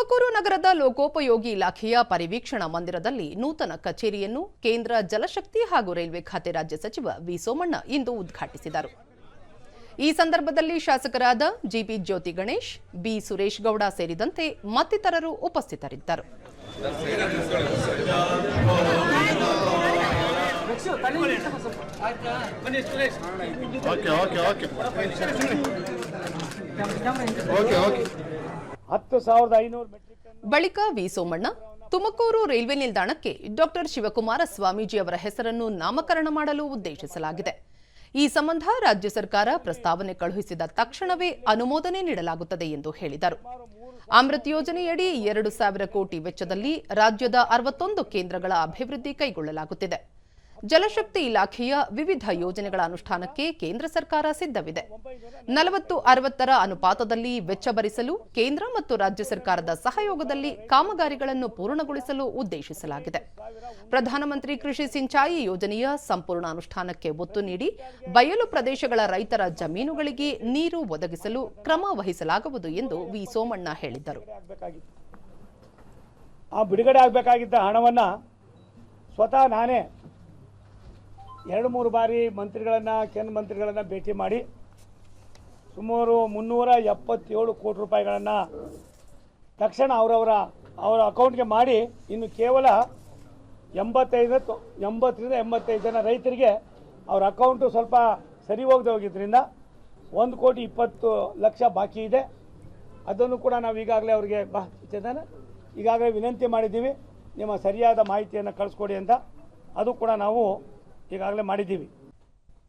ತುಮಕೂರು ನಗರದ ಲೋಕೋಪಯೋಗಿ ಇಲಾಖೆಯ ಪರಿವೀಕ್ಷಣಾ ಮಂದಿರದಲ್ಲಿ ನೂತನ ಕಚೇರಿಯನ್ನು ಕೇಂದ್ರ ಜಲಶಕ್ತಿ ಹಾಗೂ ರೈಲ್ವೆ ಖಾತೆ ರಾಜ್ಯ ಸಚಿವ ವಿ ಸೋಮಣ್ಣ ಇಂದು ಉದ್ಘಾಟಿಸಿದರು. ಈ ಸಂದರ್ಭದಲ್ಲಿ ಶಾಸಕರಾದ ಜಿಪಿ ಜ್ಯೋತಿ ಗಣೇಶ್ ಬಿ ಸುರೇಶ್ ಗೌಡ ಸೇರಿದಂತೆ ಮತ್ತಿತರರು ಉಪಸ್ಥಿತರಿದ್ದರು. Okay okay okay okay okay ಬಳಿಕ ವಿ ಸೋಮಣ್ಣ, ತುಮಕೂರು ರೈಲ್ವೆ ನಿಲ್ದಾಣಕ್ಕೆ ಡಾಕ್ಟರ್ ಶಿವಕುಮಾರ ಸ್ವಾಮೀಜಿ ಅವರ ಹೆಸರನ್ನು ನಾಮಕರಣ ಮಾಡಲು ಉದ್ದೇಶಿಸಲಾಗಿದೆ. ಈ ಸಂಬಂಧ ರಾಜ್ಯ ಸರ್ಕಾರ ಪ್ರಸ್ತಾವನೆ ಕಳುಹಿಸಿದ ತಕ್ಷಣವೇ ಅನುಮೋದನೆ ನೀಡಲಾಗುತ್ತದೆ ಎಂದು ಹೇಳಿದರು. ಅಮೃತ್ ಯೋಜನೆಯಡಿ ಎರಡು ಸಾವಿರ ಕೋಟಿ ವೆಚ್ಚದಲ್ಲಿ ರಾಜ್ಯದ ಅರವತ್ತೊಂದು ಕೇಂದ್ರಗಳ ಅಭಿವೃದ್ಧಿ ಕೈಗೊಳ್ಳಲಾಗುತ್ತಿದೆ. ಜಲಶಕ್ತಿ ಇಲಾಖೆಯ ವಿವಿಧ ಯೋಜನೆಗಳ ಅನುಷ್ಠಾನಕ್ಕೆ ಕೇಂದ್ರ ಸರ್ಕಾರ ಸಿದ್ಧವಿದೆ. ನಲವತ್ತು ಅರವತ್ತರ ಅನುಪಾತದಲ್ಲಿ ವೆಚ್ಚ ಭರಿಸಲು ಕೇಂದ್ರ ಮತ್ತು ರಾಜ್ಯ ಸರ್ಕಾರದ ಸಹಯೋಗದಲ್ಲಿ ಕಾಮಗಾರಿಗಳನ್ನು ಪೂರ್ಣಗೊಳಿಸಲು ಉದ್ದೇಶಿಸಲಾಗಿದೆ. ಪ್ರಧಾನಮಂತ್ರಿ ಕೃಷಿ ಸಿಂಚಾಯಿ ಯೋಜನೆಯ ಸಂಪೂರ್ಣ ಅನುಷ್ಠಾನಕ್ಕೆ ಒತ್ತು ನೀಡಿ ಬಯಲು ಪ್ರದೇಶಗಳ ರೈತರ ಜಮೀನುಗಳಿಗೆ ನೀರು ಒದಗಿಸಲು ಕ್ರಮ ವಹಿಸಲಾಗುವುದು ಎಂದು ವಿ. ಸೋಮಣ್ಣ ಹೇಳಿದ್ದರು ಆ ಬಿಡುಗಡೆ ಆಗಬೇಕಾಗಿದ್ದ ಹಣವನ್ನು ಸ್ವತಃ ನಾನೇ ಎರಡು ಮೂರು ಬಾರಿ ಮಂತ್ರಿಗಳನ್ನು ಕೇಂದ್ರ ಮಂತ್ರಿಗಳನ್ನು ಭೇಟಿ ಮಾಡಿ ಸುಮಾರು ಮುನ್ನೂರ ಎಪ್ಪತ್ತೇಳು ಕೋಟಿ ರೂಪಾಯಿಗಳನ್ನು ತಕ್ಷಣ ಅವರವರ, ಅವರ ಅಕೌಂಟ್ಗೆ ಮಾಡಿ ಇನ್ನು ಕೇವಲ ಎಂಬತ್ತೈದು, ಎಂಬತ್ತರಿಂದ ಎಂಬತ್ತೈದು ಜನ ರೈತರಿಗೆ ಅವ್ರ ಅಕೌಂಟು ಸ್ವಲ್ಪ ಸರಿ ಹೋಗದೆ ಹೋಗಿದ್ದರಿಂದ ಒಂದು ಕೋಟಿ ಇಪ್ಪತ್ತು ಲಕ್ಷ ಬಾಕಿ ಇದೆ. ಅದನ್ನು ಕೂಡ ನಾವು ಈಗಾಗಲೇ ಅವರಿಗೆ, ಬಾ ಈಗಾಗಲೇ ವಿನಂತಿ ಮಾಡಿದ್ದೀವಿ. ನಿಮ್ಮ ಸರಿಯಾದ ಮಾಹಿತಿಯನ್ನು ಕಳಿಸ್ಕೊಡಿ ಅಂತ. ಅದು ಕೂಡ ನಾವು ಈಗಾಗಲೇ ಮಾಡಿದ್ದೀವಿ.